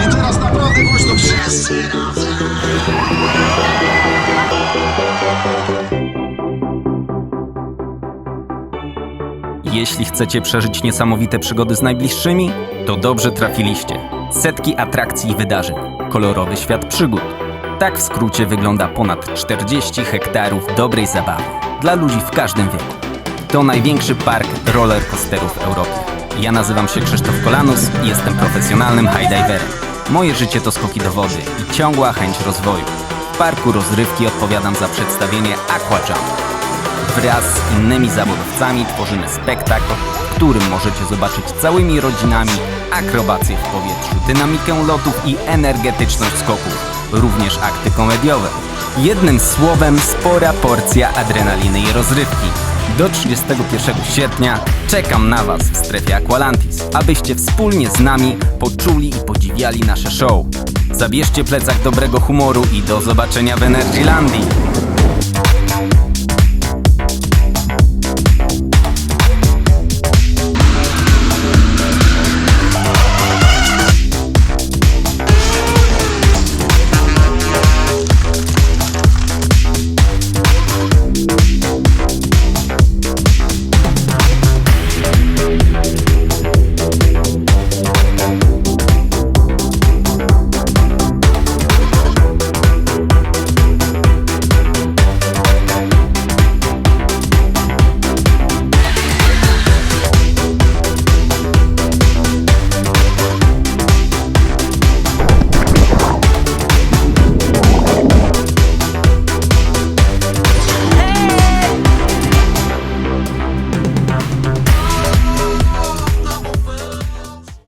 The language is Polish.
I teraz naprawdę głośno wszyscy! Jeśli chcecie przeżyć niesamowite przygody z najbliższymi, to dobrze trafiliście. Setki atrakcji i wydarzeń, kolorowy świat przygód. Tak w skrócie wygląda ponad 40 hektarów dobrej zabawy dla ludzi w każdym wieku. To największy park rollercoasterów w Europie. Ja nazywam się Krzysztof Kolanus i jestem profesjonalnym highdiverem. Moje życie to skoki do wody i ciągła chęć rozwoju. W parku rozrywki odpowiadam za przedstawienie Aquajump. Wraz z innymi zawodowcami tworzymy spektakl, w którym możecie zobaczyć całymi rodzinami akrobację w powietrzu, dynamikę lotów i energetyczność skoków, również akty komediowe. Jednym słowem spora porcja adrenaliny i rozrywki. Do 31 sierpnia czekam na Was w strefie Aqualantis, abyście wspólnie z nami poczuli i podziwiali nasze show. Zabierzcie plecak dobrego humoru i do zobaczenia w Energylandii.